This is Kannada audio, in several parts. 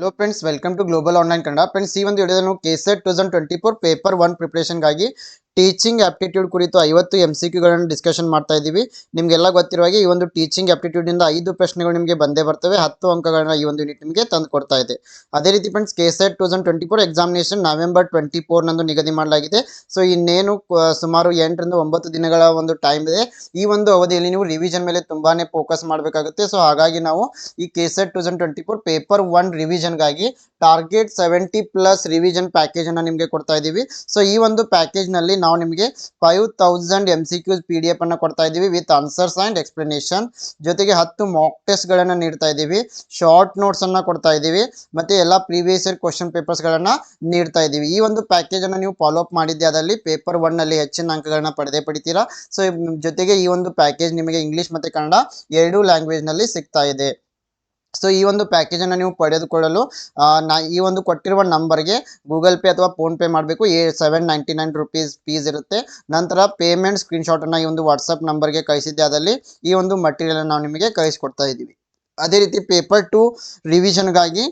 Hello friends welcome to global online Kannada friends ಈ ಒಂದು ವಿಡಿಯೋದಲ್ಲಿ ನಾವು KSET two thousand twenty four paper one ಪ್ರಿಪ್ರೇಷನ್ಗಾಗಿ teaching aptitude ಕುರಿತು ಐವತ್ತು ಎಂ ಸಿ ಕ್ಯೂಗಳನ್ನು ಡಿಸ್ಕಷನ್ ಮಾಡ್ತಾ ಇದ್ದೀವಿ. ನಿಮಗೆಲ್ಲ ಗೊತ್ತಿರುವ ಹಾಗೆ ಈ ಒಂದು ಟೀಚಿಂಗ್ ಆಪ್ಟಿಟ್ಯೂಡಿಂದ ಐದು ಪ್ರಶ್ನೆಗಳು ನಿಮಗೆ ಬಂದೇ ಬರ್ತವೆ. ಹತ್ತು ಅಂಕಗಳನ್ನ ಈ ಒಂದು ಯೂನಿಟ್ ನಿಮಗೆ ತಂದು ಕೊಡ್ತಾ ಇದೆ. ಅದೇ ರೀತಿ friends KSET two thousand twenty four examination November twenty ಫೋರ್ನಂದು ನಿಗದಿ ಮಾಡಲಾಗಿದೆ. ಸೊ ಇನ್ನೇನು ಕ- ಸುಮಾರು ಎಂಟರಿಂದ ಒಂಬತ್ತು ದಿನಗಳ ಒಂದು ಟೈಮ್ ಇದೆ. ಈ ಒಂದು ಅವಧಿಯಲ್ಲಿ ನೀವು ರಿವಿಷನ್ ಮೇಲೆ ತುಂಬಾನೇ ಫೋಕಸ್ ಮಾಡಬೇಕಾಗುತ್ತೆ. ಸೊ ಹಾಗಾಗಿ ನಾವು ಈ KSET two thousand twenty four paper one ರಿವಿಷನ್ಗಾಗಿ target seventy plus revision package ಅನ್ನ ನಿಮಗೆ ಕೊಡ್ತಾ ಇದ್ದೀವಿ. ಸೊ ಈ ಒಂದು ಪ್ಯಾಕೇಜ್ನಲ್ಲಿ ನಾವು ನಿಮಗೆ five thousand M C Qs P D F ಅನ್ನು ಕೊಡ್ತಾ ಇದ್ದೀವಿ ವಿತ್ ಆನ್ಸರ್ಸ್ ಅಂಡ್ ಎಕ್ಸ್ಪ್ಲನೇಷನ್ ಜೊತೆಗೆ ಹತ್ತು ಮಾಕ್ ಟೆಸ್ಟ್ಗಳನ್ನು ನೀಡ್ತಾ ಇದ್ದೀವಿ. ಶಾರ್ಟ್ ನೋಟ್ಸ್ ಅನ್ನು ಕೊಡ್ತಾ ಇದ್ದೀವಿ. ಮತ್ತೆ ಎಲ್ಲ ಪ್ರೀವಿಯಸ್ ಇಯರ್ ಕ್ವಶನ್ ಪೇಪರ್ಸ್ಗಳನ್ನು ನೀಡ್ತಾ ಇದ್ದೀವಿ. ಈ ಒಂದು ಪ್ಯಾಕೇಜ್ ಅನ್ನ ನೀವು ಫಾಲೋ ಅಪ್ ಮಾಡಿದ್ದೆ ಅದರಲ್ಲಿ ಪೇಪರ್ ಒನ್ನಲ್ಲಿ ಹೆಚ್ಚಿನ ಅಂಕಗಳನ್ನ ಪಡೆದೇ ಪಡಿತೀರಾ. ಸೊ ಜೊತೆಗೆ ಈ ಒಂದು ಪ್ಯಾಕೇಜ್ ನಿಮಗೆ ಇಂಗ್ಲಿಷ್ ಮತ್ತು ಕನ್ನಡ ಎರಡೂ ಲ್ಯಾಂಗ್ವೇಜ್ನಲ್ಲಿ ಸಿಗ್ತಾ ಇದೆ. ಸೊ ಈ ಒಂದು ಪ್ಯಾಕೇಜ್ ಅನ್ನು ನೀವು ಪಡೆದುಕೊಳ್ಳಲು ನಾ, ಈ ಒಂದು ಕೊಟ್ಟಿರುವ ನಂಬರ್ಗೆ ಗೂಗಲ್ ಪೇ ಅಥವಾ ಫೋನ್ ಪೇ ಮಾಡಬೇಕು. ಏ seven ninety nine rupees fees ಇರುತ್ತೆ. ನಂತರ ಪೇಮೆಂಟ್ ಸ್ಕ್ರೀನ್ಶಾಟನ್ನು ಈ ಒಂದು ವಾಟ್ಸಪ್ ನಂಬರ್ಗೆ ಕಳಿಸಿದ್ದೆ. ಅದರಲ್ಲಿ ಈ ಒಂದು ಮಟೀರಿಯಲ್ ನಾವು ನಿಮಗೆ ಕಳಿಸ್ಕೊಡ್ತಾ ಇದ್ದೀವಿ. ಅದೇ ರೀತಿ ಪೇಪರ್ ಟು ರಿವಿಷನ್ಗಾಗಿ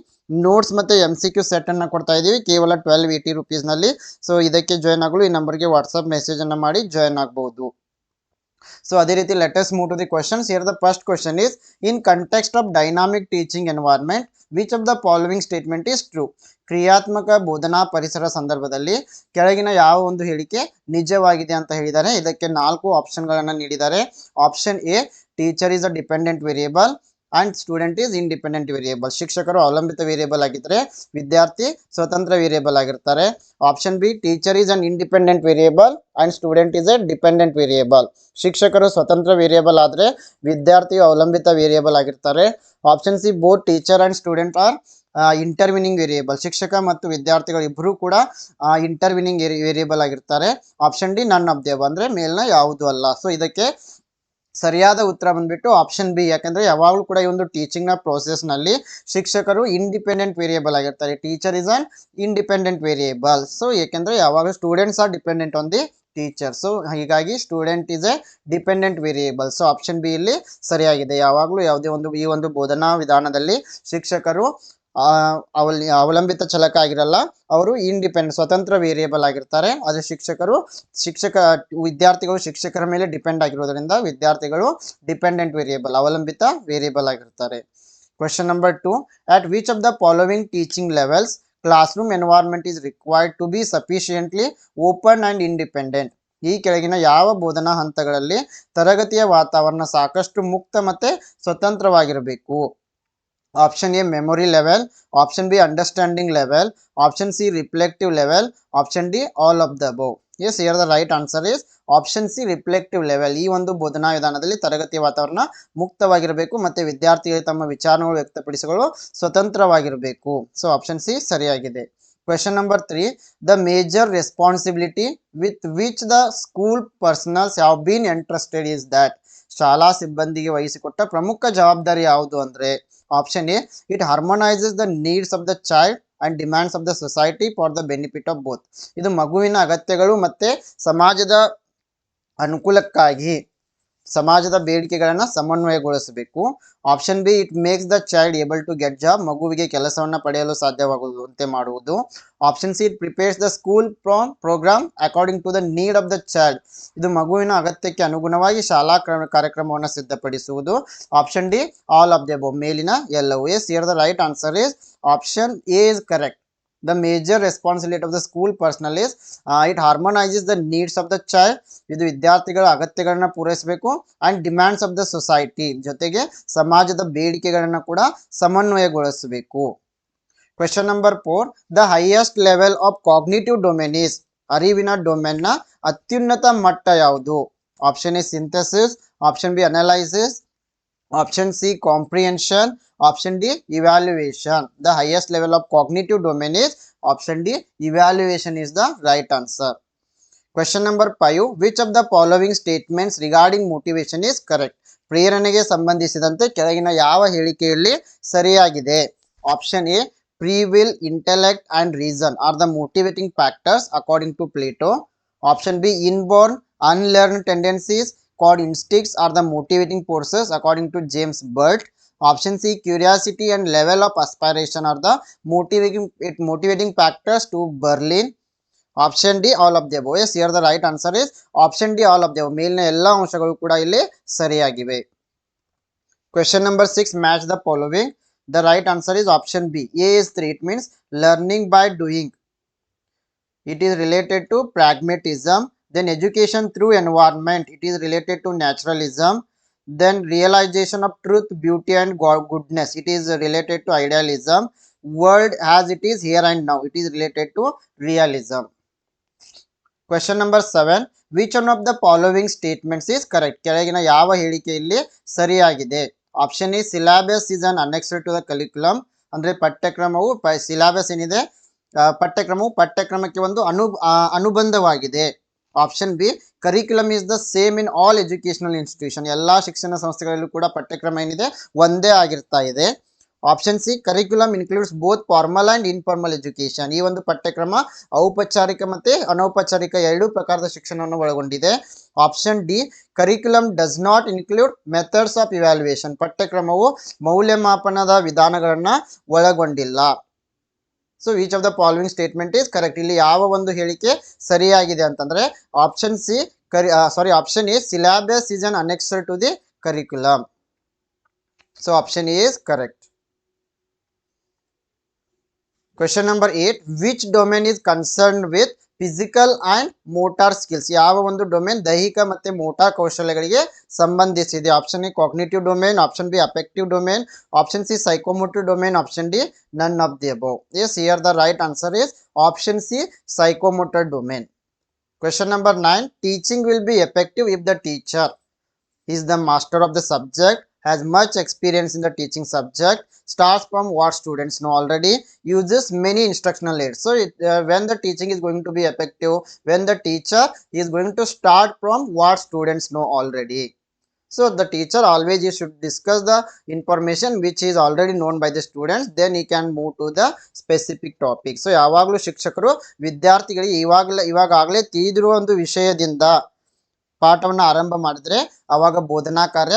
ನೋಟ್ಸ್ ಮತ್ತು ಎಂ ಸಿ ಕ್ಯೂ ಸೆಟನ್ನು ಕೊಡ್ತಾ ಇದ್ದೀವಿ. ಕೇವಲ ಟ್ವೆಲ್ವ್ ಏಯ್ಟಿ ರುಪೀಸ್ನಲ್ಲಿ ಸೊ ಇದಕ್ಕೆ ಜಾಯ್ನ್ ಆಗಲು ಈ ನಂಬರ್ಗೆ ವಾಟ್ಸಪ್ ಮೆಸೇಜನ್ನು ಮಾಡಿ ಜಾಯ್ನ್ ಆಗ್ಬೋದು. ಸೊ ಅದೇ ರೀತಿ latest move to the questions here the first question is in context of dynamic teaching environment which of the following statement is true ಕ್ರಿಯಾತ್ಮಕ ಬೋಧನಾ ಪರಿಸರ ಸಂದರ್ಭದಲ್ಲಿ ಕೆಳಗಿನ ಯಾವ ಒಂದು ಹೇಳಿಕೆ ನಿಜವಾಗಿದೆ ಅಂತ ಹೇಳಿದ್ದಾರೆ. ಇದಕ್ಕೆ ನಾಲ್ಕು ಆಪ್ಷನ್ಗಳನ್ನು ನೀಡಿದ್ದಾರೆ. Option A teacher is a dependent variable and student is independent variable ಶಿಕ್ಷಕರು ಅವಲಂಬಿತ ವೇರಿಯೇಬಲ್ ಆಗಿದ್ದರೆ ವಿದ್ಯಾರ್ಥಿ ಸ್ವತಂತ್ರ ವೇರಿಯೇಬಲ್ ಆಗಿರ್ತಾರೆ. Option B teacher is an independent variable and student is a dependent variable ಶಿಕ್ಷಕರು ಸ್ವತಂತ್ರ ವೇರಿಯೇಬಲ್ ಆದರೆ ವಿದ್ಯಾರ್ಥಿ ಅವಲಂಬಿತ ವೇರಿಯೇಬಲ್ ಆಗಿರ್ತಾರೆ. Option C both teacher and student are intervening variable ಶಿಕ್ಷಕ ಮತ್ತು ವಿದ್ಯಾರ್ಥಿಗಳು ಇಬ್ಬರೂ ಕೂಡ ಇಂಟರ್ವಿನಿಂಗ್ ವೇರಿಯೇಬಲ್ ಆಗಿರ್ತಾರೆ. Option D none of the above ಅಂದರೆ ಅಂದ್ರೆ ಮೇಲ್ನ ಯಾವುದು ಅಲ್ಲ. ಸೊ ಇದಕ್ಕೆ ಸರಿಯಾದ ಉತ್ತರ ಬಂದ್ಬಿಟ್ಟು ಆಪ್ಷನ್ ಬಿ ಯಾಕಂದ್ರೆ ಯಾವಾಗಲೂ ಕೂಡ ಈ ಒಂದು ಟೀಚಿಂಗ್ನ process ನಲ್ಲಿ ಶಿಕ್ಷಕರು ಇಂಡಿಪೆಂಡೆಂಟ್ ವೇರಿಯೇಬಲ್ ಆಗಿರ್ತಾರೆ. Teacher is an independent variable so ಏಕೆಂದ್ರೆ ಯಾವಾಗಲೂ students are dependent on the teacher so ಹೀಗಾಗಿ student is a dependent variable so option B ಇಲ್ಲಿ ಸರಿಯಾಗಿದೆ. ಯಾವಾಗಲೂ ಯಾವುದೇ ಒಂದು ಈ ಒಂದು ಬೋಧನಾ ವಿಧಾನದಲ್ಲಿ ಶಿಕ್ಷಕರು ಅವಲ್ ಅವಲಂಬಿತ ಚಲಕ ಆಗಿರಲ್ಲ, ಅವರು ಇಂಡಿಪೆಂಡ್ ಸ್ವತಂತ್ರ ವೇರಿಯೇಬಲ್ ಆಗಿರ್ತಾರೆ. ಆದರೆ ಶಿಕ್ಷಕರು, ಶಿಕ್ಷಕ, ವಿದ್ಯಾರ್ಥಿಗಳು ಶಿಕ್ಷಕರ ಮೇಲೆ ಡಿಪೆಂಡ್ ಆಗಿರೋದ್ರಿಂದ ವಿದ್ಯಾರ್ಥಿಗಳು ಡಿಪೆಂಡೆಂಟ್ ವೇರಿಯೇಬಲ್ ಅವಲಂಬಿತ ವೇರಿಯೇಬಲ್ ಆಗಿರ್ತಾರೆ. Question number two at which of the following teaching levels classroom environment is required to be sufficiently open and independent ಈ ಕೆಳಗಿನ ಯಾವ ಬೋಧನಾ ಹಂತಗಳಲ್ಲಿ ತರಗತಿಯ ವಾತಾವರಣ ಸಾಕಷ್ಟು ಮುಕ್ತ ಮತ್ತು ಸ್ವತಂತ್ರವಾಗಿರಬೇಕು? Option A memory level option B understanding level option C reflective level option D all of the above yes here the right answer is option C reflective level ಈ ಒಂದು ಬೋಧನಾ ವಿಧಾನದಲ್ಲಿ ತರಗತಿ ವಾತಾವರಣ ಮುಕ್ತವಾಗಿರಬೇಕು ಮತ್ತು ವಿದ್ಯಾರ್ಥಿಗಳು ತಮ್ಮ ವಿಚಾರಗಳು ವ್ಯಕ್ತಪಡಿಸಲು ಸ್ವತಂತ್ರವಾಗಿರಬೇಕು. ಸೊ ಆಪ್ಷನ್ ಸಿ ಸರಿಯಾಗಿದೆ. Question number three the major responsibility with which the school personnels have been entrusted is that ಶಾಲಾ ಸಿಬ್ಬಂದಿಗೆ ವಹಿಸಿಕೊಟ್ಟ ಪ್ರಮುಖ ಜವಾಬ್ದಾರಿ ಯಾವುದು ಅಂದ್ರೆ option A it harmonises the needs of the child and demands of the society for the benefit of both ಇದು ಮಗುವಿನ ಅಗತ್ಯಗಳು ಮತ್ತೆ ಸಮಾಜದ ಅನುಕೂಲಕ್ಕಾಗಿ. ಸಮಾಜದ ಬೇಡಿಕೆಗಳನ್ನು ಸಮನ್ವಯಗೊಳಿಸಬೇಕು. Option B it makes the child able to get job ಮಗುವಿಗೆ ಕೆಲಸವನ್ನು ಪಡೆಯಲು ಸಾಧ್ಯವಾಗುವಂತೆ ಮಾಡುವುದು. Option C it prepares the school programme according to the need of the child ಇದು ಮಗುವಿನ ಅಗತ್ಯಕ್ಕೆ ಅನುಗುಣವಾಗಿ ಶಾಲಾ ಕ್ರಮ, ಕಾರ್ಯಕ್ರಮವನ್ನು ಸಿದ್ಧಪಡಿಸುವುದು. Option D all of the ಮೇಲಿನ ಎಲ್ಲವೂ as here the right answer is option A is correct the major responsibility of the school personnel is it harmonises the needs of the child ಇದು ವಿದ್ಯಾರ್ಥಿಗಳ ಅಗತ್ಯಗಳನ್ನ ಪೂರೈಸಬೇಕು and demands of the society ಜೊತೆಗೆ ಸಮಾಜದ ಬೇಡಿಕೆಗಳನ್ನು ಕೂಡ ಸಮನ್ವಯಗೊಳಿಸಬೇಕು. Question number four the highest level of cognitive domain is ಅರಿವಿನ ಡೊಮೇನ್ನ ಅತ್ಯುನ್ನತ ಮಟ್ಟ ಯಾವುದು? Option A synthesis option B analysis option C comprehension option D evaluation the highest level of cognitive domain is option D evaluation is the right answer question number five which of the following statements regarding motivation is correct ಪ್ರೇರಣೆಗೆ ಸಂಬಂಧಿಸಿದಂತೆ ಕೆಳಗಿನ ಯಾವ ಹೇಳಿಕೆಯಲ್ಲಿ ಸರಿಯಾಗಿದೆ? Option A free will intellect and reason are the motivating factors according to Plato option B inborn unlearn tendencies called instincts are the motivating forces according to James Burt. Option C, curiosity and level of aspiration are the motivating it motivating factors to Berlin. Option D all of the above yes here the right answer is option D all of the above ಮೇಲಿನ ಎಲ್ಲ ಅಂಶಗಳು ಕೂಡ ಇಲ್ಲಿ ಸರಿಯಾಗಿವೆ question number six match the following the right answer is option B A is three it means learning by doing it is related to pragmatism then education through environment it is related to naturalism then realization of truth beauty and go- goodness it is related to idealism world as it is here and now it is related to realism question number 7 which one of the following statements is correct kelagina yava helike illi sariyagide option E syllabus is an annexure to the curriculum andre patyakramavu syllabus enide patyakramavu ಪಠ್ಯಕ್ರಮವು ಪಠ್ಯಕ್ರಮಕ್ಕೆ ಒಂದು ಅನು ಅನುಬಂಧವಾಗಿದೆ option B curriculum is the same in all educational institution ಎಲ್ಲಾ ಶಿಕ್ಷಣ ಸಂಸ್ಥೆಗಳಲ್ಲೂ ಕೂಡ ಪಠ್ಯಕ್ರಮ ಏನಿದೆ, ಒಂದೇ ಆಗಿರ್ತಾ ಇದೆ. Option C curriculum includes both formal and informal education ಈ ಒಂದು ಪಠ್ಯಕ್ರಮ ಔಪಚಾರಿಕ ಮತ್ತು ಅನೌಪಚಾರಿಕ ಎರಡೂ ಪ್ರಕಾರದ ಶಿಕ್ಷಣವನ್ನು ಒಳಗೊಂಡಿದೆ. Option D curriculum does not include methods of evaluation ಪಠ್ಯಕ್ರಮವು ಮೌಲ್ಯಮಾಪನದ ವಿಧಾನಗಳನ್ನು ಒಳಗೊಂಡಿಲ್ಲ. So each of the following statement is correct ಇಲ್ಲಿ ಯಾವ ಒಂದು ಹೇಳಿಕೆ ಸರಿಯಾಗಿದೆ ಅಂತಂದ್ರೆ option C curry sorry option is syllabus is an annexure to the curriculum so option is is correct question number eight which domain is concern with physical and motor skills ಯಾವ ಒಂದು ಡೊಮೇನ್ ದೈಹಿಕ ಮತ್ತೆ ಮೋಟಾರ್ ಕೌಶಲ್ಯಗಳಿಗೆ ಸಂಬಂಧಿಸಿದೆ option A cognitive domain option B affective domain option C psychomotive domain option D none of the above yes here the right answer is option c psychomotor domain question number 9 teaching will be effective if the teacher is the master of the subject has much experience in the teaching subject starts from what students know already uses many instructional aids so it, uh, when the teaching is going to be effective when the teacher is going to start from what students know already so the teacher always he should discuss the information which is already known by the students then he can move to the specific topic so ಯಾವಾಗಲೂ ಶಿಕ್ಷಕರು ವಿದ್ಯಾರ್ಥಿಗಳಿಗೆ ಇವಾಗಲೇ ಇವಾಗಲೇ ತಿಳಿದಿರುವ ಒಂದು ವಿಷಯದಿಂದ ಪಾಠವನ್ನು ಆರಂಭ ಮಾಡಿದ್ರೆ ಅವಾಗ ಬೋಧನಾ ಕಾರ್ಯ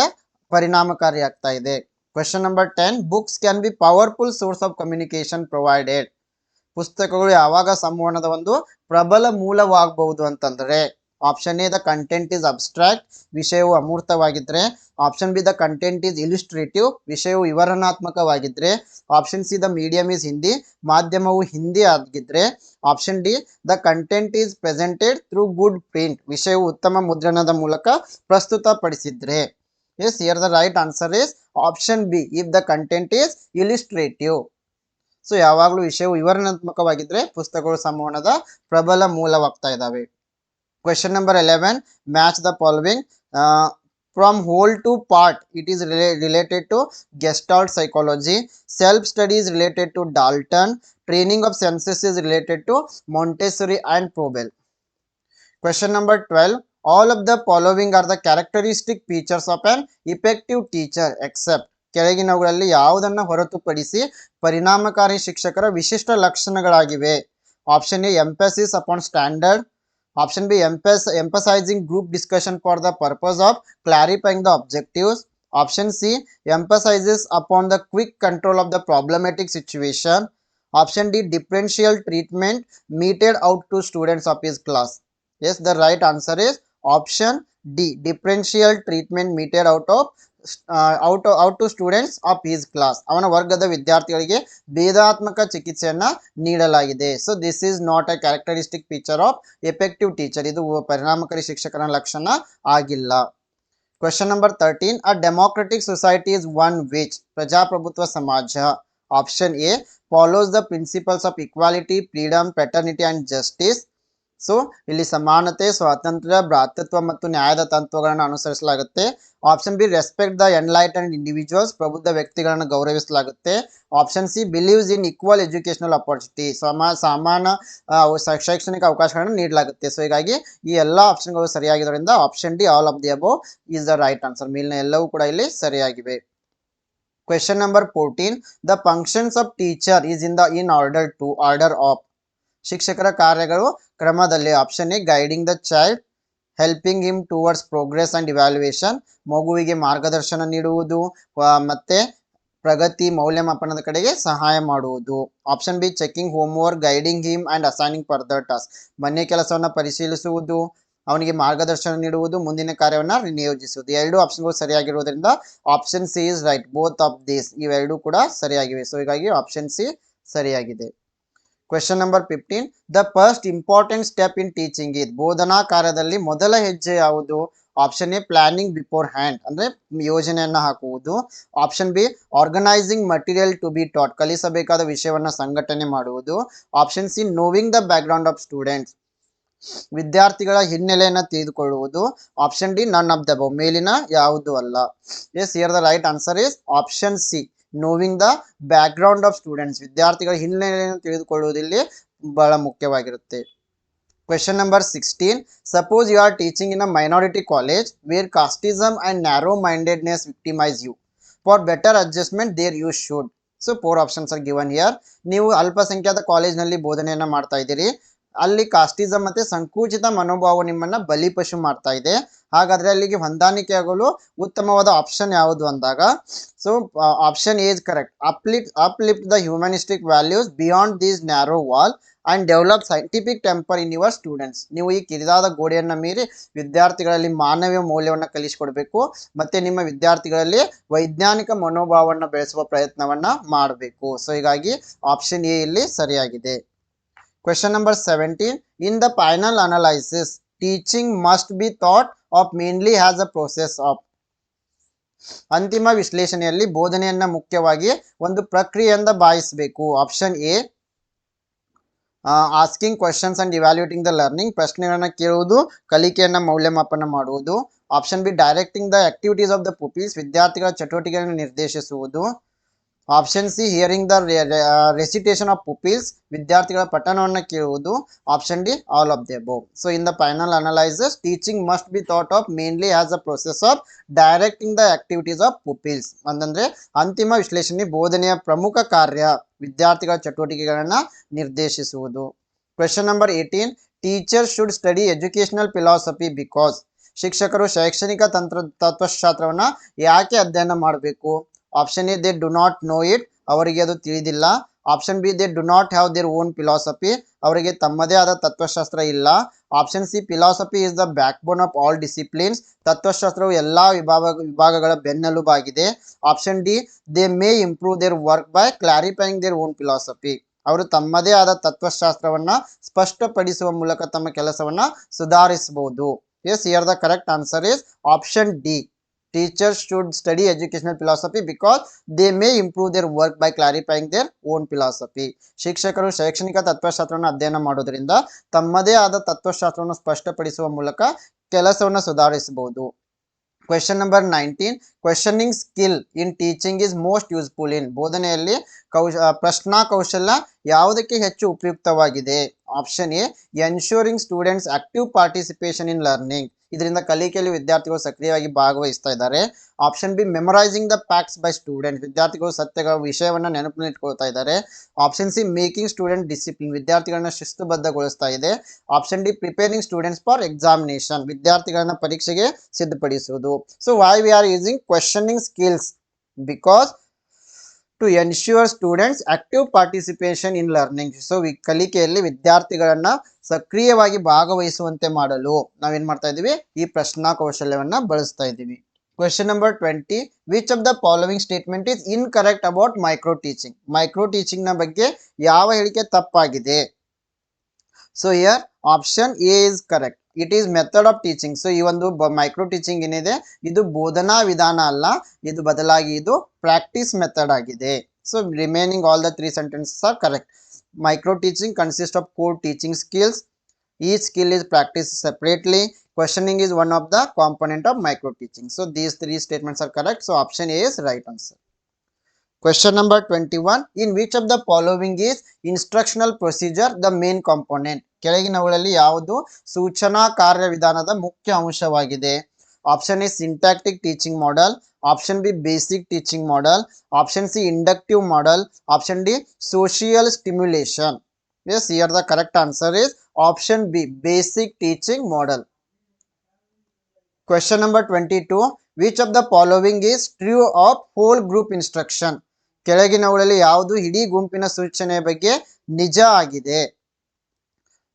ಪರಿಣಾಮಕಾರಿ ಆಗ್ತಾ ಇದೆ question number ten books can be powerful source of communication provided ಪುಸ್ತಕಗಳು ಯಾವಾಗ ಸಂವಹನದ ಒಂದು ಪ್ರಬಲ ಮೂಲವಾಗಬಹುದು ಅಂತಂದ್ರೆ option A the content is abstract ವಿಷಯವು ಅಮೂರ್ತವಾಗಿದ್ರೆ option B the content is illustrative ವಿಷಯವು ವಿವರಣಾತ್ಮಕವಾಗಿದ್ರೆ option C the medium is Hindi, ಮಾಧ್ಯಮವು ಹಿಂದಿ ಆಗಿದ್ರೆ option D the content is presented through good print ವಿಷಯವು ಉತ್ತಮ ಮುದ್ರಣದ ಮೂಲಕ ಪ್ರಸ್ತುತಪಡಿಸಿದ್ರೆ. As here the right answer is option B if the content is illustrative so ಯಾವಾಗಲೂ ವಿಷಯವು ವಿವರಣಾತ್ಮಕವಾಗಿದ್ರೆ ಪುಸ್ತಕಗಳು ಸಂವಹನದ ಪ್ರಬಲ ಮೂಲವಾಗ್ತಾ ಇದ್ದಾವೆ. Question number eleven match the following from whole to part it is related to Gestalt psychology self studies related to Dalton training of senses is related to Montessori and Froebel question number twelve all of the following are the characteristic features of an effective teacher except ಕೆಳಗಿನವುಗಳಲ್ಲಿ ಯಾವುದನ್ನು ಹೊರತುಪಡಿಸಿ ಪರಿಣಾಮಕಾರಿ ಶಿಕ್ಷಕರ ವಿಶಿಷ್ಟ ಲಕ್ಷಣಗಳಾಗಿವೆ. Option A emphasis upon standard option B ಎಂಪಸ್ emphasising group discussion for the purpose of clarifying the objectives option C emphasises upon the quick control of the problematic situation option D differential treatment meted out to students of his class. Yes, the right answer is option d, differential treatment meted out of out out to students of his class ಅವನ ವರ್ಗದ ವಿದ್ಯಾರ್ಥಿಗಳಿಗೆ ಭೇದಾತ್ಮಕ ಚಿಕಿತ್ಸೆಯನ್ನು ನೀಡಲಾಗಿದೆ. So this is not a characteristic feature of effective teacher ಇದು ಪರಿಣಾಮಕಾರಿ ಶಿಕ್ಷಕರ ಲಕ್ಷಣ ಆಗಿಲ್ಲ. Question number thirteen a democratic society is one which ಪ್ರಜಾಪ್ರಭುತ್ವ ಸಮಾಜ. Option A follows the principles of equality freedom paternity and justice so ಇಲ್ಲಿ ಸಮಾನತೆ, ಸ್ವಾತಂತ್ರ್ಯ, ಭ್ರಾತೃತ್ವ ಮತ್ತು ನ್ಯಾಯದ ತತ್ವಗಳನ್ನು ಅನುಸರಿಸಲಾಗುತ್ತೆ. Option B respect the enlightened individuals ಪ್ರಬುದ್ಧ ವ್ಯಕ್ತಿಗಳನ್ನು ಗೌರವಿಸಲಾಗುತ್ತೆ. Option C believes in equal educational opportunity ಸಮ, ಸಮಾನ ಶೈಕ್ಷಣಿಕ ಅವಕಾಶಗಳನ್ನು ನೀಡಲಾಗುತ್ತೆ. ಸೊ ಹೀಗಾಗಿ ಈ ಎಲ್ಲ ಆಪ್ಷನ್ಗಳು ಸರಿಯಾಗಿರೋದ್ರಿಂದ option D all of the above is the right answer ಮೇಲಿನ ಎಲ್ಲವೂ ಕೂಡ ಇಲ್ಲಿ ಸರಿಯಾಗಿವೆ. Question number fourteen the functions of teacher is in the in order to order of ಶಿಕ್ಷಕರ ಕಾರ್ಯಗಳು ಕ್ರಮದಲ್ಲಿ option A guiding the child helping him towards progress and evaluation ಮಗುವಿಗೆ ಮಾರ್ಗದರ್ಶನ ನೀಡುವುದು ಮತ್ತು ಪ್ರಗತಿ ಮೌಲ್ಯಮಾಪನದ ಕಡೆಗೆ ಸಹಾಯ ಮಾಡುವುದು. Option B checking homework guiding him and assigning further task ಮನೆ ಕೆಲಸವನ್ನು ಪರಿಶೀಲಿಸುವುದು, ಅವನಿಗೆ ಮಾರ್ಗದರ್ಶನ ನೀಡುವುದು, ಮುಂದಿನ ಕಾರ್ಯವನ್ನು ನಿಯೋಜಿಸುವುದು. ಎರಡು ಆಪ್ಷನ್ಗಳು ಸರಿಯಾಗಿರುವುದರಿಂದ option C is right both of these ಇವೆರಡೂ ಕೂಡ ಸರಿಯಾಗಿವೆ. ಸೊ ಹೀಗಾಗಿ ಆಪ್ಷನ್ ಸಿ ಸರಿಯಾಗಿದೆ. Question number fifteen the first important step in teaching ಇದ್ ಬೋಧನಾ ಕಾರ್ಯದಲ್ಲಿ ಮೊದಲ ಹೆಜ್ಜೆ ಯಾವುದು? Option A planning beforehand ಅಂದ್ರೆ ಯೋಜನೆಯನ್ನು ಹಾಕುವುದು. Option B organising material to be taught ಕಲಿಸಬೇಕಾದ ವಿಷಯವನ್ನ ಸಂಘಟನೆ ಮಾಡುವುದು. Option C knowing the background of students ವಿದ್ಯಾರ್ಥಿಗಳ ಹಿನ್ನೆಲೆಯನ್ನು ತಿಳಿದುಕೊಳ್ಳುವುದು. Option D none of the ಮೇಲಿನ ಯಾವುದು ಅಲ್ಲ? As here the right answer is option C knowing the background of students ವಿದ್ಯಾರ್ಥಿಗಳ ಹಿನ್ನೆಲೆಯನ್ನು ತಿಳಿದುಕೊಳ್ಳುವುದು ಇಲ್ಲಿ ಬಹಳ ಮುಖ್ಯವಾಗಿರುತ್ತೆ. Question number sixteen suppose you are teaching in a minority college where casteism and narrow mindedness victimise you for better adjustment there you should so four options are given here ನೀವು ಅಲ್ಪಸಂಖ್ಯಾತ ಕಾಲೇಜ್ನಲ್ಲಿ ಬೋಧನೆಯನ್ನು ಮಾಡ್ತಾ ಇದ್ದೀರಿ. ಅಲ್ಲಿ ಕಾಸ್ಟಿಸಮ್ ಮತ್ತೆ ಸಂಕುಚಿತ ಮನೋಭಾವ ನಿಮ್ಮನ್ನ ಬಲಿಪಶು ಮಾಡ್ತಾ ಇದೆ. ಹಾಗಾದ್ರೆ ಅಲ್ಲಿಗೆ ಹೊಂದಾಣಿಕೆ ಆಗಲು ಉತ್ತಮವಾದ ಆಪ್ಷನ್ ಯಾವುದು ಅಂದಾಗ so option A's correct uplift uplift the humanistic values beyond these narrow wall and develop scientific temper in your students ನೀವು ಈ ಕಿರಿದಾದ ಗೋಡೆಯನ್ನು ಮೀರಿ ವಿದ್ಯಾರ್ಥಿಗಳಲ್ಲಿ ಮಾನವೀಯ ಮೌಲ್ಯವನ್ನು ಕಲಿಸಿಕೊಡ್ಬೇಕು, ಮತ್ತೆ ನಿಮ್ಮ ವಿದ್ಯಾರ್ಥಿಗಳಲ್ಲಿ ವೈಜ್ಞಾನಿಕ ಮನೋಭಾವವನ್ನು ಬೆಳೆಸುವ ಪ್ರಯತ್ನವನ್ನ ಮಾಡಬೇಕು. ಸೊ ಹೀಗಾಗಿ ಆಪ್ಷನ್ ಎ ಇಲ್ಲಿ ಸರಿಯಾಗಿದೆ. Question number seventeen in the final analysis teaching must be thought of mainly has a process of ಅಂತಿಮ ವಿಶ್ಲೇಷಣೆಯಲ್ಲಿ ಬೋಧನೆಯನ್ನ ಮುಖ್ಯವಾಗಿ ಒಂದು ಪ್ರಕ್ರಿಯೆಯಿಂದ ಭಾವಿಸಬೇಕು. Option A asking questions and evaluating the learning ಪ್ರಶ್ನೆಗಳನ್ನ ಕೇಳುವುದು, ಕಲಿಕೆಯನ್ನ ಮೌಲ್ಯಮಾಪನ ಮಾಡುವುದು. Option B directing the activities of the pupils ವಿದ್ಯಾರ್ಥಿಗಳ ಚಟುವಟಿಕೆಗಳನ್ನು ನಿರ್ದೇಶಿಸುವುದು. Option C hearing the recitation of pupils ವಿದ್ಯಾರ್ಥಿಗಳ ಪಠಣವನ್ನು ಕೇಳುವುದು. Option D all of the above so in the final analysis teaching must be thought of mainly as a process of directing the activities of pupils ಅಂತಂದ್ರೆ ಅಂತಿಮ ವಿಶ್ಲೇಷಣೆ ಬೋಧನೆಯ ಪ್ರಮುಖ ಕಾರ್ಯ, ವಿದ್ಯಾರ್ಥಿಗಳ ಚಟುವಟಿಕೆಗಳನ್ನು ನಿರ್ದೇಶಿಸುವುದು. Question number eighteen teacher should study educational philosophy because ಶಿಕ್ಷಕರು ಶೈಕ್ಷಣಿಕ ತಂತ್ರ, ತತ್ವಶಾಸ್ತ್ರವನ್ನು ಯಾಕೆ ಅಧ್ಯಯನ ಮಾಡಬೇಕು? Option A they do not know it ಅವರಿಗೆ ಅದು ತಿಳಿದಿಲ್ಲ. Option B they do not have their own philosophy ಅವರಿಗೆ ತಮ್ಮದೇ ಆದ ತತ್ವಶಾಸ್ತ್ರ ಇಲ್ಲ. Option C philosophy is the backbone of all disciplines ತತ್ವಶಾಸ್ತ್ರವು ಎಲ್ಲ ವಿಭಾಗ, ವಿಭಾಗಗಳ ಬೆನ್ನೆಲುಬಾಗಿದೆ. Option D they may improve their work by clarifying their own philosophy ಅವರು ತಮ್ಮದೇ ಆದ ತತ್ವಶಾಸ್ತ್ರವನ್ನು ಸ್ಪಷ್ಟಪಡಿಸುವ ಮೂಲಕ ತಮ್ಮ ಕೆಲಸವನ್ನು ಸುಧಾರಿಸಬಹುದು. As here the correct answer is option D teachers should study educational philosophy because they may improve their work by clarifying their own philosophy. ಶಿಕ್ಷಕರು ಶೈಕ್ಷಣಿಕ ತತ್ವಶಾಸ್ತ್ರವನ್ನು ಅಧ್ಯಯನ ಮಾಡೋದ್ರಿಂದ ತಮ್ಮದೇ ಆದ ತತ್ವಶಾಸ್ತ್ರವನ್ನು ಸ್ಪಷ್ಟಪಡಿಸುವ ಮೂಲಕ ಕೆಲಸವನ್ನು ಸುಧಾರಿಸಬಹುದು. Question number nineteen questioning skill in teaching is most useful in ಬೋಧನೆಯಲ್ಲಿ ಕೌಶ ಪ್ರಶ್ನಾ ಕೌಶಲ್ಯ ಯಾವುದಕ್ಕೆ ಹೆಚ್ಚು ಉಪಯುಕ್ತವಾಗಿದೆ? Option A ensuring students active participation in learning ಇದರಿಂದ ಕಲಿಕೆಯಲ್ಲಿ ವಿದ್ಯಾರ್ಥಿಗಳು ಸಕ್ರಿಯವಾಗಿ ಭಾಗವಹಿಸ್ತಾ ಇದ್ದಾರೆ option B memorising the facts by student ವಿದ್ಯಾರ್ಥಿಗಳು ಸತ್ಯಗಳ ವಿಷಯವನ್ನು ನೆನಪಿನಿಟ್ಕೊಳ್ತಾ ಇದ್ದಾರೆ. Option C making student discipline ವಿದ್ಯಾರ್ಥಿಗಳನ್ನ ಶಿಸ್ತುಬದ್ಧಗೊಳಿಸ್ತಾ ಇದೆ option D preparing students for examination ವಿದ್ಯಾರ್ಥಿಗಳನ್ನ ಪರೀಕ್ಷೆಗೆ ಸಿದ್ಧಪಡಿಸುವುದು. So why we are using questioning skills because to ensure students active participation in learning so ಕಲಿಕೆಯಲ್ಲಿ ವಿದ್ಯಾರ್ಥಿಗಳನ್ನು ಸಕ್ರಿಯವಾಗಿ ಭಾಗವಹಿಸುವಂತೆ ಮಾಡಲು ನಾವೇನು ಮಾಡ್ತಾ ಇದ್ದೀವಿ? ಈ ಪ್ರಶ್ನಾ ಕೌಶಲ್ಯವನ್ನು ಬಳಸ್ತಾ ಇದ್ದೀವಿ. Question number twenty which of the following statement is incorrect about micro teaching micro ಟೀಚಿಂಗ್ನ ಬಗ್ಗೆ ಯಾವ ಹೇಳಿಕೆ ತಪ್ಪಾಗಿದೆ? So here option A is correct it is method of teaching so ಈ ಒಂದು ಮೈಕ್ರೋ ಟೀಚಿಂಗ್ ಏನಿದೆ? ಇದು ಬೋಧನಾ ವಿಧಾನ ಅಲ್ಲ. ಇದು ಬದಲಾಗಿ ಇದು ಪ್ರಾಕ್ಟೀಸ್ ಮೆಥಡ್ ಆಗಿದೆ. So remaining all the three sentences are correct micro teaching consist of core teaching skills ಈ skill is practise separately questioning is one of the component of micro teaching so these three statements are correct so option A is right answer question number 21 in which of the following is instructional procedure the main component? ಕೆಳಗಿನವುಗಳಲ್ಲಿ ಯಾವುದು ಸೂಚನಾ ಕಾರ್ಯವಿಧಾನದ ಮುಖ್ಯ ಅಂಶವಾಗಿದೆ? Option A syntactic teaching model option B basic teaching model option C inductive model option D social stimulation as here the correct answer is option B basic teaching model question number twenty two which of the following is true of whole group instruction ಕೆಳಗಿನವುಗಳಲ್ಲಿ ಯಾವುದು ಇಡೀ ಗುಂಪಿನ ಸೂಚನೆ ಬಗ್ಗೆ ನಿಜ ಆಗಿದೆ.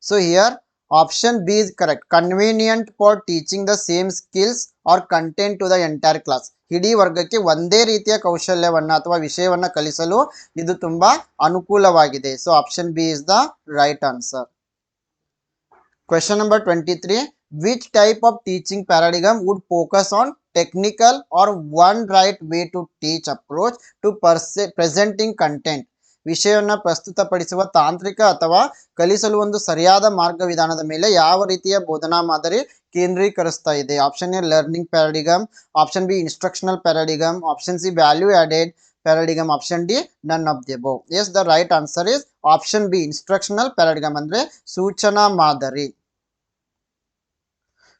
So here option B is correct convenient for teaching the same skills or content to the entire class ಇಡೀ ವರ್ಗಕ್ಕೆ ಒಂದೇ ರೀತಿಯ ಕೌಶಲ್ಯವನ್ನು ಅಥವಾ ವಿಷಯವನ್ನು ಕಲಿಸಲು ಇದು ತುಂಬಾ ಅನುಕೂಲವಾಗಿದೆ. So option B is the right answer question number twenty three which type of teaching paradigm would focus on technical or one right way teach approach to per se presenting content ವಿಷಯವನ್ನು ಪ್ರಸ್ತುತಪಡಿಸುವ ತಾಂತ್ರಿಕ ಅಥವಾ ಕಲಿಸಲು ಒಂದು ಸರಿಯಾದ ಮಾರ್ಗ ವಿಧಾನದ ಮೇಲೆ ಯಾವ ರೀತಿಯ ಬೋಧನಾ ಮಾದರಿ ಕೇಂದ್ರೀಕರಿಸ್ತಾ ಇದೆ? Option A learning paradigm option B instructional paradigm option C value added paradigm option D none of the above as the right answer is option B instructional paradigm ಅಂದರೆ ಸೂಚನಾ ಮಾದರಿ.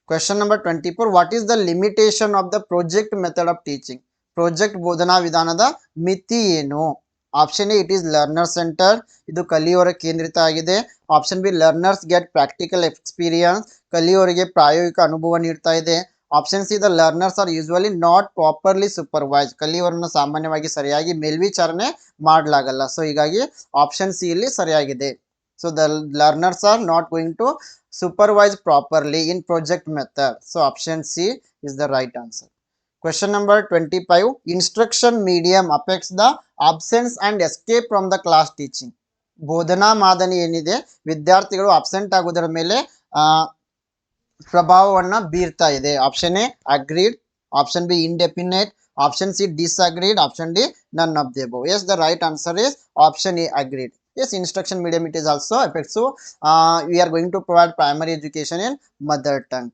Question number twenty four what is the limitation of the project method of teaching project ಬೋಧನಾ ವಿಧಾನದ ಮಿತಿ ಏನು option A it is learner centre ಇದು ಕಲಿಯುವವರ ಕೇಂದ್ರಿತ ಆಗಿದೆ. Option B learners get practical experience ಕಲಿಯೋರಿಗೆ ಪ್ರಾಯೋಗಿಕ ಅನುಭವ ನೀಡ್ತಾ ಇದೆ. Option C the learners are usually not properly supervise ಕಲಿಯುವವರನ್ನು ಸಾಮಾನ್ಯವಾಗಿ ಸರಿಯಾಗಿ ಮೇಲ್ವಿಚಾರಣೆ ಮಾಡಲಾಗಲ್ಲ. ಸೊ ಹೀಗಾಗಿ ಆಪ್ಷನ್ ಸಿ ಇಲ್ಲಿ ಸರಿಯಾಗಿದೆ. So the learners are not going to supervise properly in project method. So option C is the right answer. Question number 25. Instruction medium affects the absence and escape from the class teaching. ಬೋಧನಾ ಮಾದನಿ ಏನಿದೆ ವಿದ್ಯಾರ್ಥಿಗಳು ಅಬ್ಸೆಂಟ್ ಆಗೋದರ ಮೇಲೆ ಆ, ಪ್ರಭಾವವನ್ನ ಬೀರ್ತಾ ಇದೆ option A agreed option B indefinite option C disagreed option D none of the above yes the right answer is option A agreed this instruction medium it is also affects so uh, we are going to provide primary education in mother tongue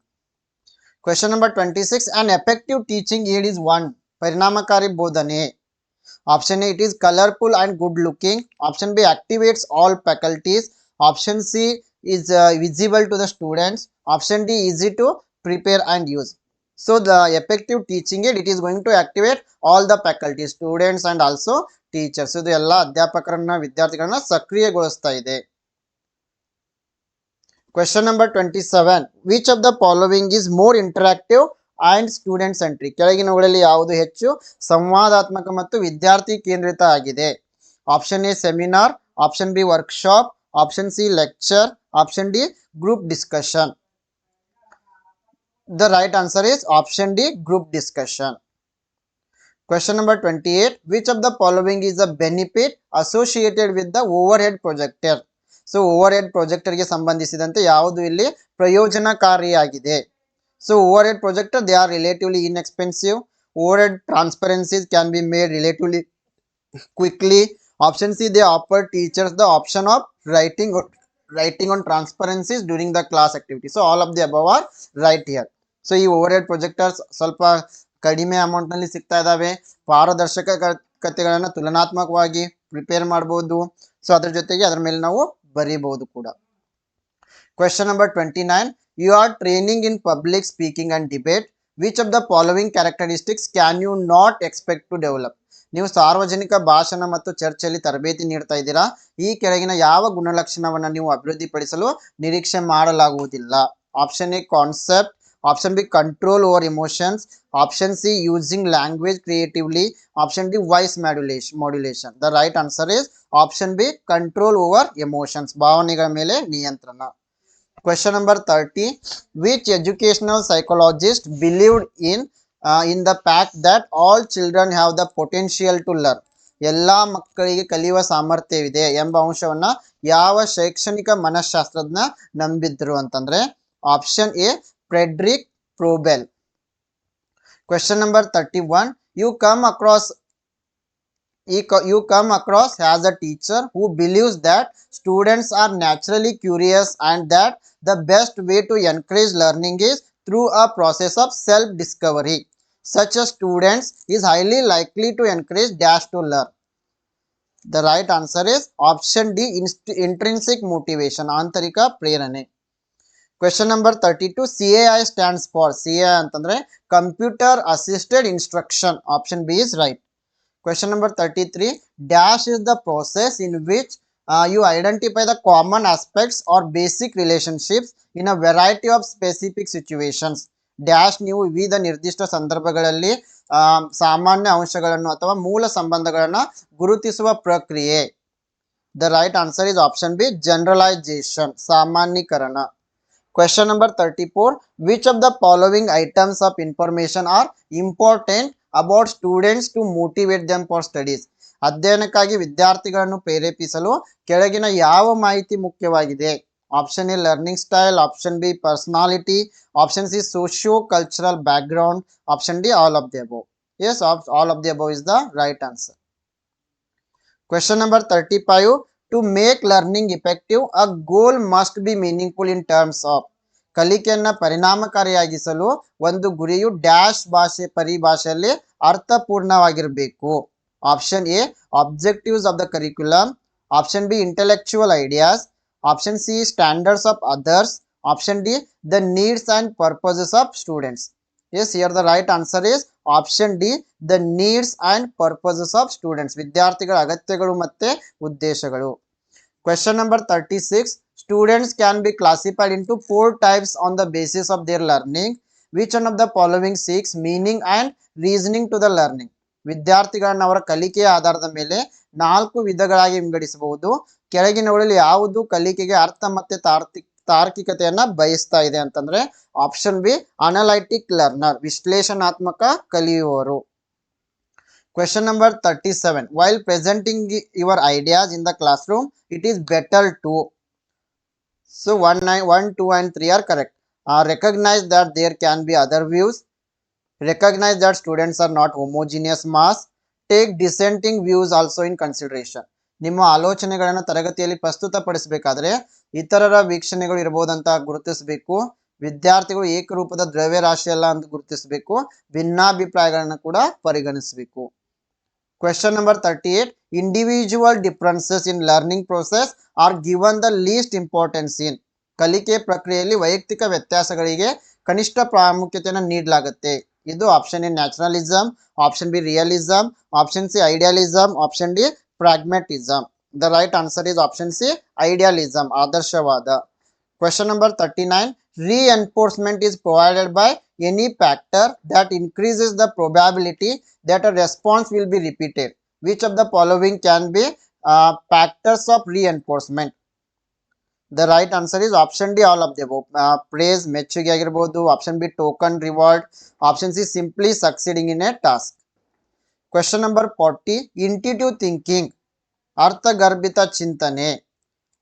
question number 26 an effective teaching aid is one parinamakari bodhane option a it is colorful and good looking option b activates all faculties option c is uh, visible to the students option d easy to prepare and use so the effective teaching aid it is going to activate all the faculties students and also teachers ಇದು ಎಲ್ಲ ಅಧ್ಯಾಪಕರನ್ನ ವಿದ್ಯಾರ್ಥಿಗಳನ್ನ ಸಕ್ರಿಯಗೊಳಿಸ್ತಾ ಇದೆ. Question number twenty seven which of the following is more interactive and student centric ಕೆಳಗಿನವುಗಳಲ್ಲಿ ಯಾವುದು ಹೆಚ್ಚು ಸಂವಾದಾತ್ಮಕ ಮತ್ತು ವಿದ್ಯಾರ್ಥಿ ಕೇಂದ್ರಿತ ಆಗಿದೆ. Option A seminar option B workshop option C lecture option D group discussion the right answer is option D group discussion Question number 28. Which of the following is a benefit associated with the overhead projector? So overhead ಪ್ರೊಜೆಕ್ಟರ್ಗೆ ಸಂಬಂಧಿಸಿದಂತೆ ಯಾವುದು ಇಲ್ಲಿ ಪ್ರಯೋಜನಕಾರಿಯಾಗಿದೆ? So overhead projector they are relatively inexpensive overhead transparencies can be made relatively quickly option C they offer teachers the option of writing writing on transparencies during the class activity so all of the above are right here so ಈ ಓವರ್ ಹೆಡ್ ಪ್ರೊಜೆಕ್ಟರ್ಸ್ ಸ್ವಲ್ಪ ಕಡಿಮೆ ಅಮೌಂಟ್ನಲ್ಲಿ ಸಿಗ್ತಾ ಇದ್ದಾವೆ ಪಾರದರ್ಶಕತೆಗಳನ್ನು ತುಲನಾತ್ಮಕವಾಗಿ ಪ್ರಿಪೇರ್ ಮಾಡ್ಬೋದು. ಸೊ ಅದ್ರ ಜೊತೆಗೆ ಅದ್ರ ಮೇಲೆ ನಾವು ಬರೀಬಹುದು ಕೂಡ. Question number twenty nine you are training in public speaking and debate which of the following characteristics can you not expect to develop ನೀವು ಸಾರ್ವಜನಿಕ ಭಾಷಣ ಮತ್ತು ಚರ್ಚೆಯಲ್ಲಿ ತರಬೇತಿ ನೀಡ್ತಾ ಇದ್ದೀರಾ? ಈ ಕೆಳಗಿನ ಯಾವ ಗುಣಲಕ್ಷಣವನ್ನು ನೀವು ಅಭಿವೃದ್ಧಿಪಡಿಸಲು ನಿರೀಕ್ಷೆ ಮಾಡಲಾಗುವುದಿಲ್ಲ? Option A concept option B control over emotions option C using language creatively option D voice modulation. The right answer is option B control over emotions ಭಾವನೆಗಳ ಮೇಲೆ ನಿಯಂತ್ರಣ. Question number thirty which psychologist psychologist believed in in the fact that all children have the potential to learn? ಎಲ್ಲ ಮಕ್ಕಳಿಗೆ ಕಲಿಯುವ ಸಾಮರ್ಥ್ಯವಿದೆ ಎಂಬ ಅಂಶವನ್ನ ಯಾವ ಶೈಕ್ಷಣಿಕ ಮನಃಶಾಸ್ತ್ರಜ್ಞ ನಂಬಿದ್ರು ಅಂತಂದ್ರೆ option A Friedrich Froebel question number thirty one you come across you come across as a teacher who believes that students are naturally curious and that the best way to encourage learning is through a process of self discovery such a students is highly likely to encourage dash to learn the right answer is option d inst- intrinsic motivation ಆಂತರಿಕ ಪ್ರೇರಣೆ question number thirty two C A I stands for C A ಅಂತಂದ್ರೆ computer assisted instruction option B is right question number thirty three dash is the process in which you identify the common aspects or basic relationships in a variety of specific situations dash ನೀವು ವಿವಿಧ ನಿರ್ದಿಷ್ಟ ಸಂದರ್ಭಗಳಲ್ಲಿ ಸಾಮಾನ್ಯ ಅಂಶಗಳನ್ನು ಅಥವಾ ಮೂಲ ಸಂಬಂಧಗಳನ್ನು ಗುರುತಿಸುವ ಪ್ರಕ್ರಿಯೆ. The right answer is option B generalisation ಸಾಮಾನ್ಯೀಕರಣ. Question number 34. Which of the following items of information are important about students to motivate them for studies? ಅಧ್ಯಯನಕ್ಕಾಗಿ ವಿದ್ಯಾರ್ಥಿಗಳನ್ನು ಪ್ರೇರೇಪಿಸಲು ಕೆಳಗಿನ ಯಾವ ಮಾಹಿತಿ ಮುಖ್ಯವಾಗಿದೆ? Option A learning style option B personality option C socio cultural background option D all of the above as all of the above is the right answer question number thirty five to make learning effective, a goal must be meaningful in terms of ಕಲಿಕೆಯನ್ನ ಪರಿಣಾಮಕಾರಿಯಾಗಿಸಲು ಒಂದು ಗುರಿಯು ಡ್ಯಾಶ್ ಭಾಷೆ ಪರಿಭಾಷೆಯಲ್ಲಿ ಅರ್ಥಪೂರ್ಣವಾಗಿರಬೇಕು. Option A objectives of the curriculum option B intellectual ideas option C standards of others option D the needs and purposes of students as here the right answer is option D the needs and purposes of students ವಿದ್ಯಾರ್ಥಿಗಳ ಅಗತ್ಯಗಳು ಮತ್ತೆ ಉದ್ದೇಶಗಳು. Question number thirty six students can be classified into four types on the basis of learning. Learning which of of the following six meaning reasoning to the learning ವಿದ್ಯಾರ್ಥಿಗಳನ್ನ ಅವರ ಕಲಿಕೆಯ ಆಧಾರದ ಮೇಲೆ ನಾಲ್ಕು ವಿಧಗಳಾಗಿ ವಿಂಗಡಿಸಬಹುದು. ಕೆಳಗಿನವುಗಳಲ್ಲಿ ಯಾವುದು ಕಲಿಕೆಗೆ ಅರ್ಥ ಮತ್ತೆ ತಾರ್ಕಿಕ ತಾರ್ಕಿಕತೆಯನ್ನ ಬಯಸ್ತಾ ಇದೆ ಅಂತಂದ್ರೆ ಆಪ್ಷನ್ ಬಿ ಅನಲೈಟಿಕ್ ಲರ್ನರ್ ವಿಶ್ಲೇಷಣಾತ್ಮಕ ಕಲಿಯುವವರು. Number thirty seven while presenting your ideas in the classroom it is better to so one nine one two and three are correct recognise that there can be other views recognize that students are not homogeneous mass. Take dissenting views also in consideration. ನಿಮ್ಮ ಆಲೋಚನೆಗಳನ್ನು ತರಗತಿಯಲ್ಲಿ ಪ್ರಸ್ತುತಪಡಿಸಬೇಕಾದ್ರೆ ಇತರರ ವೀಕ್ಷಣೆಗಳು ಇರಬಹುದಂತ ಗುರುತಿಸಬೇಕು. ವಿದ್ಯಾರ್ಥಿಗಳು ಏಕರೂಪದ ದ್ರವ್ಯರಾಶಿಯಲ್ಲ ಅಂತ ಗುರುತಿಸಬೇಕು. ಭಿನ್ನಾಭಿಪ್ರಾಯಗಳನ್ನು ಕೂಡ ಪರಿಗಣಿಸಬೇಕು. Number thirty eight individual differences in learning process are given the least importance in ಕಲಿಕೆ ಪ್ರಕ್ರಿಯೆಯಲ್ಲಿ ವೈಯಕ್ತಿಕ ವ್ಯತ್ಯಾಸಗಳಿಗೆ ಕನಿಷ್ಠ ಪ್ರಾಮುಖ್ಯತೆಯನ್ನು ನೀಡಲಾಗುತ್ತೆ. ಇದು option A naturalism option B realism option C idealism option D pragmatism the right answer is option C idealism ಆದರ್ಶವಾದ. Question number thirty nine reinforcement is provided by any factor that increases the probability that a response will be repeated which of the following can be uh, factors of reinforcement the right answer is option d all of the above uh, praise ಮೆಚ್ಚುಗೆ ಆಗಿರಬಹುದು option B token reward option C simply succeeding in a task question number forty intuitive thinking ಅರ್ಥಗರ್ಭಿತ ಚಿಂತನೆ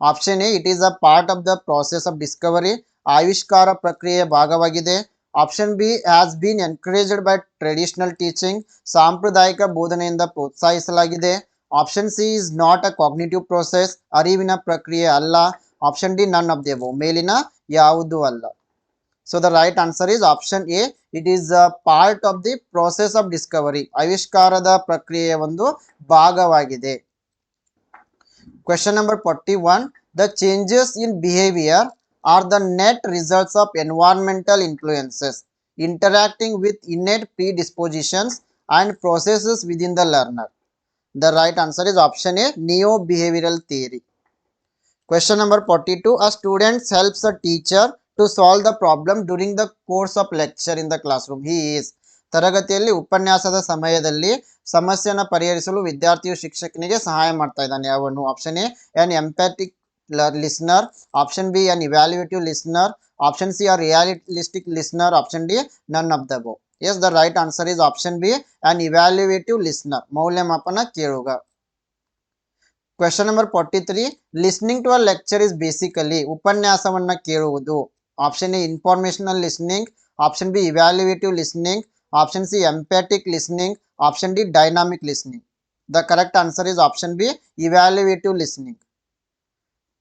option A it is a part of the process of discovery ಆವಿಷ್ಕಾರ ಪ್ರಕ್ರಿಯೆಯ ಭಾಗವಾಗಿದೆ option B has been encouraged by traditional teaching ಸಾಂಪ್ರದಾಯಿಕ ಬೋಧನೆಯಿಂದ ಪ್ರೋತ್ಸಾಹಿಸಲಾಗಿದೆ option C is not a cognitive process ಅರಿವಿನ ಪ್ರಕ್ರಿಯೆ ಅಲ್ಲ option D none of them ಮೇಲಿನ ಯಾವುದೂ ಅಲ್ಲ so the right answer is option A it is a part of the process of discovery ಆವಿಷ್ಕಾರದ ಪ್ರಕ್ರಿಯೆಯ ಒಂದು ಭಾಗವಾಗಿದೆ question number forty one the changes in behaviour are the net results of environmental influences interacting with innate predispositions and processes within the learner. The right answer is option A neo behavioral theory. Question number 42 A student helps a teacher to solve the problem during the course of lecture in the classroom. He is ತರಗತಿಯಲ್ಲಿ ಉಪನ್ಯಾಸದ ಸಮಯದಲ್ಲಿ ಸಮಸ್ಯೆಯನ್ನು ಪರಿಹರಿಸಲು ವಿದ್ಯಾರ್ಥಿಯು ಶಿಕ್ಷಕನಿಗೆ ಸಹಾಯ ಮಾಡ್ತಾ ಇದ್ದಾನೆ ಅವನು option A N empathic listener. Option b, an evaluative listener. Option c, a realistic listener. Option d, none of the above. Yes, the right answer is option b, an evaluative listener. ಮೌಲ್ಯಮಾಪನ ಕೇಳುಗ question number forty three listening to a lecture is basically ಉಪನ್ಯಾಸವನ್ನ ಕೇಳುವುದು option A informational listening option B evaluative listening option C empathic listening option D dynamic listening the correct answer is option B evaluative listening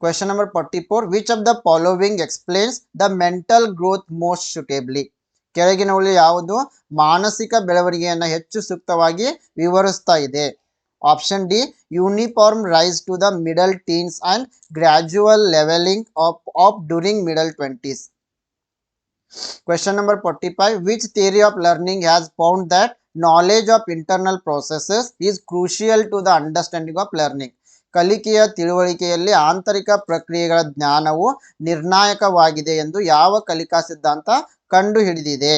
Question number 44 Which of the following explains the mental growth most suitably? ಕೆಳಗಿನವುಗಳಲ್ಲಿ ಯಾವುದು ಮಾನಸಿಕ ಬೆಳವಣಿಗೆಯನ್ನು ಹೆಚ್ಚು ಸೂಕ್ತವಾಗಿ ವಿವರಿಸ್ತಾ ಇದೆ option D uniform rise to the middle teens and gradual levelling off off during middle twenties question number forty five which theory of learning has found that knowledge of internal processes is crucial to the understanding of learning ಕಲಿಕೆಯ ತಿಳುವಳಿಕೆಯಲ್ಲಿ ಆಂತರಿಕ ಪ್ರಕ್ರಿಯೆಗಳ ಜ್ಞಾನವು ನಿರ್ಣಾಯಕವಾಗಿದೆ ಎಂದು ಯಾವ ಕಲಿಕಾ ಸಿದ್ಧಾಂತ ಕಂಡುಹಿಡಿದಿದೆ?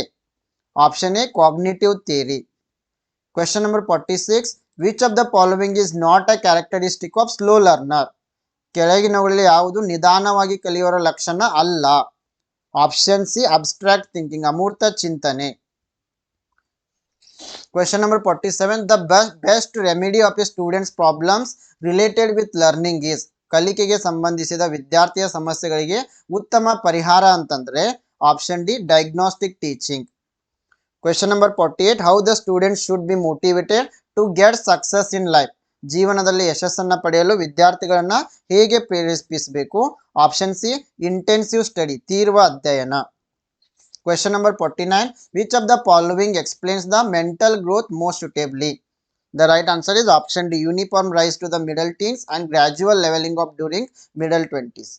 Option A cognitive theory question number forty six which of the following is not a characteristic of slow learner ಕೆಳಗಿನವುಗಳಲ್ಲಿ ಯಾವುದು ನಿಧಾನವಾಗಿ ಕಲಿಯುವವರ ಲಕ್ಷಣ ಅಲ್ಲ? ಆಪ್ಷನ್ ಸಿ ಅಬ್ಸ್ಟ್ರಾಕ್ಟ್ ಥಿಂಕಿಂಗ್ ಅಮೂರ್ತ ಚಿಂತನೆ. Question number forty seven the best remedy of a students problems related with learning is ಕಲಿಕೆಗೆ ಸಂಬಂಧಿಸಿದ ವಿದ್ಯಾರ್ಥಿಯ ಸಮಸ್ಯೆಗಳಿಗೆ ಉತ್ತಮ ಪರಿಹಾರ ಅಂತಂದ್ರೆ option D diagnostic teaching question number forty eight how the student should be motivated to get success in life ಜೀವನದಲ್ಲಿ ಯಶಸ್ಸನ್ನು ಪಡೆಯಲು ವಿದ್ಯಾರ್ಥಿಗಳನ್ನು ಹೇಗೆ ಪ್ರೇರೇಪಿಸಬೇಕು? ಆಪ್ಷನ್ ಸಿ ಇಂಟೆನ್ಸಿವ್ ಸ್ಟಡಿ ತೀವ್ರ ಅಧ್ಯಯನ. question number forty nine which of the following explains the mental growth most suitably the right answer is option d uniform rise to the middle teens and gradual leveling up during middle 20s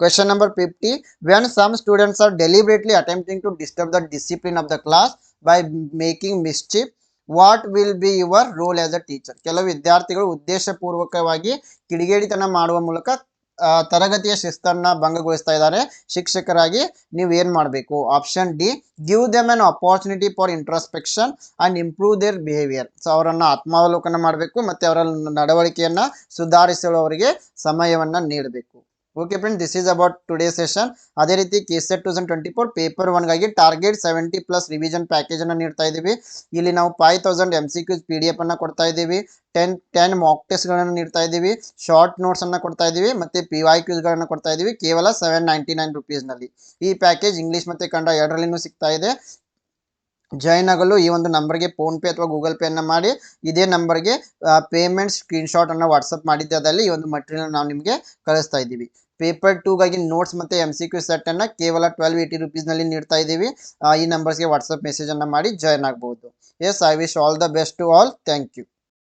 question number 50 when some students are deliberately attempting to disturb the discipline of the class by making mischief what will be your role as a teacher ಕೆಲವು ವಿದ್ಯಾರ್ಥಿಗಳು ಉದ್ದೇಶಪೂರ್ವಕವಾಗಿ ಕಿಡಿಗೇಡಿತನ ಮಾಡುವ ಮೂಲಕ ಆ, ತರಗತಿಯ ಶಿಸ್ತನ್ನ ಭಂಗಗೊಳಿಸ್ತಾ ಇದ್ದಾರೆ. ಶಿಕ್ಷಕರಾಗಿ ನೀವು ಏನ್ ಮಾಡಬೇಕು? Option D give them an opportunity for introspection and improve their behaviour so ಅವರನ್ನ ಆತ್ಮಾವಲೋಕನ ಮಾಡಬೇಕು ಮತ್ತೆ ಅವರ ನಡವಳಿಕೆಯನ್ನ ಸುಧಾರಿಸಲು ಅವರಿಗೆ ಸಮಯವನ್ನ ನೀಡಬೇಕು. Okay friend this is about today session ಅದೇ ರೀತಿ K set two thousand twenty four paper ಒನ್ಗಾಗಿ target seventy plus revision package ಅನ್ನು ನೀಡ್ತಾ ಇದ್ದೀವಿ ಇಲ್ಲಿ ನಾವು five thousand M C Qs P D F ಅನ್ನು ಕೊಡ್ತಾ ಇದ್ದೀವಿ ಟೆನ್ ಟೆನ್ ಮಾಕ್ ಟೆಸ್ಟ್ಗಳನ್ನು ನೀಡ್ತಾ ಇದ್ದೀವಿ ಶಾರ್ಟ್ ನೋಟ್ಸ್ ಅನ್ನು ಕೊಡ್ತಾ ಇದ್ದೀವಿ ಮತ್ತೆ ಪಿ ವೈ ಕ್ಯೂಸ್ಗಳನ್ನು ಕೊಡ್ತಾ ಇದ್ದೀವಿ ಕೇವಲ ಸೆವೆನ್ ನೈಂಟಿ ನೈನ್ ರುಪೀಸ್ನಲ್ಲಿ ಈ ಪ್ಯಾಕೇಜ್ ಇಂಗ್ಲೀಷ್ ಮತ್ತೆ ಕನ್ನಡ ಎರಡರಲ್ಲಿನೂ ಸಿಗ್ತಾ ಇದೆ. ಜಾಯ್ನ್ ಆಗಲು ಈ ಒಂದು ನಂಬರ್ಗೆ ಫೋನ್ ಪೇ ಅಥವಾ ಗೂಗಲ್ ಪೇ ಅನ್ನ ಮಾಡಿ. ಇದೇ ನಂಬರ್ಗೆ ಪೇಮೆಂಟ್ ಸ್ಕ್ರೀನ್ಶಾಟನ್ನು ವಾಟ್ಸಪ್ ಮಾಡಿದ್ದೆ. ಅದರಲ್ಲಿ ಈ ಒಂದು ಮಟೀರಿಯಲ್ ನಾವು ನಿಮಗೆ ಕಳಿಸ್ತಾ ಇದ್ದೀವಿ ಪೇಪರ್ ಟೂಗಾಗಿ ನೋಟ್ಸ್ ಮತ್ತೆ ಎಂ ಸಿ ಕ್ಯೂ ಸೆಟ್ ಅನ್ನ ಕೇವಲ ಟ್ವೆಲ್ವ್ ಏಯ್ಟಿ ರುಪೀಸ್ನಲ್ಲಿ ನೀಡ್ತಾ ಇದ್ದೀವಿ. ಈ ನಂಬರ್ಸ್ಗೆ ವಾಟ್ಸಪ್ ಮೆಸೇಜ್ ಅನ್ನ ಮಾಡಿ ಜಾಯ್ನ್ ಆಗಬಹುದು as I wish all the best to all thank you